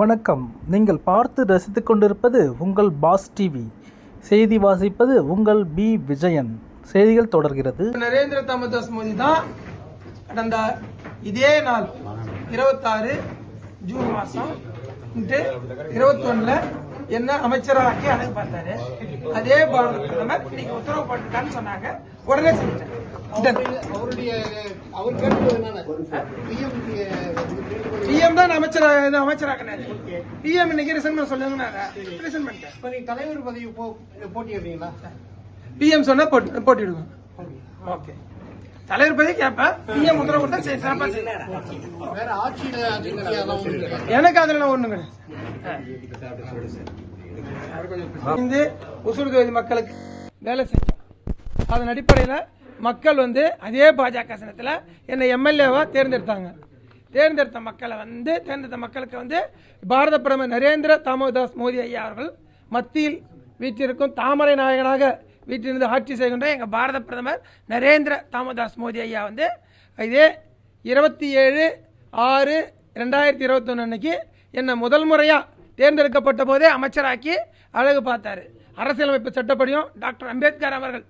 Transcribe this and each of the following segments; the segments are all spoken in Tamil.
வணக்கம். நீங்கள் பார்த்து ரசித்து கொண்டிருப்பது உங்கள் பாஸ் டிவி. செய்தி வாசிப்பது உங்கள் பி. விஜயன். செய்திகள் தொடர்கிறது. நரேந்திர தாமதாஸ் மோடி தான் கடந்த இதே நாள் இருபத்தாறு ஜூன் மாதம் இருபத்தொன்னில் என்ன அமைச்சராக்கி அழகு பார்த்தாரு. அதே பாரத பிரதமர் இன்னைக்கு உத்தரவு போட்டிருக்கான்னு சொன்னாங்க. உடனே செஞ்சுட்டேன் பிஎம் பிஎம் தான் அமைச்சராக இது அமைச்சராக்கினாரு. பிஎம் இன்னைக்கு ரிசைன் பண்ண சொல்லுங்க ரிசைன் பண்ணிட்டேன் நீங்க தலைவர் பதவி போ- போட்டியிடுறீங்களா? பிஎம் சொன்னா போட்டு போட்டிடுவேன் ஓகே. தலைவர் பதவி கேட்பேன் பிஎம் உத்தரவு கொடுத்தா சரி சிறப்பா? எனக்கு அதுல ஒண்ணு கிடையாது. இந்த உசூர் தொகுதி மக்களுக்கு வேலை செஞ்சோம். அதன் அடிப்படையில் மக்கள் வந்து அதே பாஜக சனத்தில் என்னை எம்எல்ஏவாக தேர்ந்தெடுத்தாங்க. தேர்ந்தெடுத்த மக்களை வந்து தேர்ந்தெடுத்த மக்களுக்கு வந்து பாரத பிரதமர் நரேந்திர தாமோதாஸ் மோடி ஐயா அவர்கள் மத்தியில் வீட்டிற்கும் தாமரை நாயகனாக வீட்டிலிருந்து ஆட்சி செய்கின்ற எங்கள் பாரத பிரதமர் நரேந்திர தாமோதாஸ் மோடி ஐயா வந்து இதே இருபத்தி ஏழு ஆறு ரெண்டாயிரத்தி இருபத்தொன்று அன்னைக்கு என்னை முதல் முறையாக தேர்ந்தெடுக்கப்பட்ட போதே அமைச்சராக்கி அழகு பார்த்தாரு. அரசியலமைப்பு சட்டப்படியும் டாக்டர் அம்பேத்கர் அவர்கள்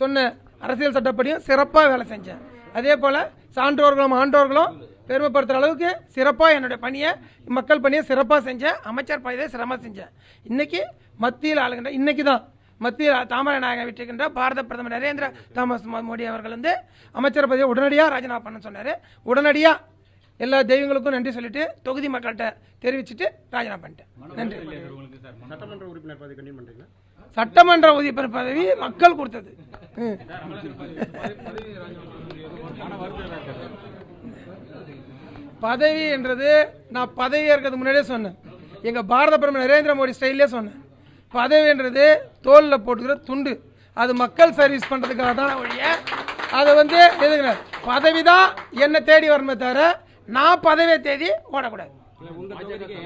சொன்ன அரசியல் சட்டப்படியும் சிறப்பாக வேலை செஞ்சேன். அதே போல் சான்றோர்களும் ஆண்டோர்களும் பெருமைப்படுத்துகிற அளவுக்கு சிறப்பாக என்னுடைய பணியை மக்கள் பணியை சிறப்பாக செஞ்சேன். அமைச்சர் பதவியை சிரமமாக செஞ்சேன். இன்றைக்கி மத்தியில் ஆளுகின்ற இன்றைக்கி தான் மத்தியில் தாமரை நாயகன் விட்டிருக்கின்ற பாரத பிரதமர் நரேந்திர தாமஸ் மோடி அவர்கள் வந்து அமைச்சர் பதவியை உடனடியாக ராஜினாமா பண்ண சொன்னார். உடனடியாக எல்லா தெய்வங்களுக்கும் நன்றி சொல்லிட்டு தொகுதி மக்கள்கிட்ட தெரிவிச்சுட்டு ராஜினாமா பண்ணிட்டேன். நன்றி. சட்டமன்ற உறுப்பினர் பதவி கண்டினியூ பண்றீங்களா? சட்டமன்ற உறுப்பினர் பதவி மக்கள் கொடுத்தது. ம். பதவி என்றது நான் பதவி ஏற்கிறது முன்னாடியே சொன்னேன். எங்க பாரத பிரதமர் நரேந்திர மோடி ஸ்டைல்லே சொன்னேன். பதவின்றது தோலில் போட்டுக்கிற துண்டு. அது மக்கள் சர்வீஸ் பண்றதுக்காக தான் ஒழிய அது வந்து எதுங்க பதவி தான் என்னை தேடி வரணுமே தவிர நான் பதவியை தேடி ஓடக்கூடாது. இல்ல உங்க தொகுதிக்கு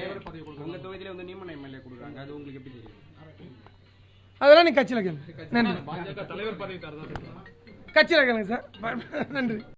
உங்க தொகுதியில வந்து நியமன எம்எல்ஏ கொடுக்குறாங்க. அது உங்களுக்கு எப்படி தெரியும்? அதெல்லாம் நீ கட்சியில் கேளுங்க நன்றி. கட்சியில் கேளுங்க சார். நன்றி.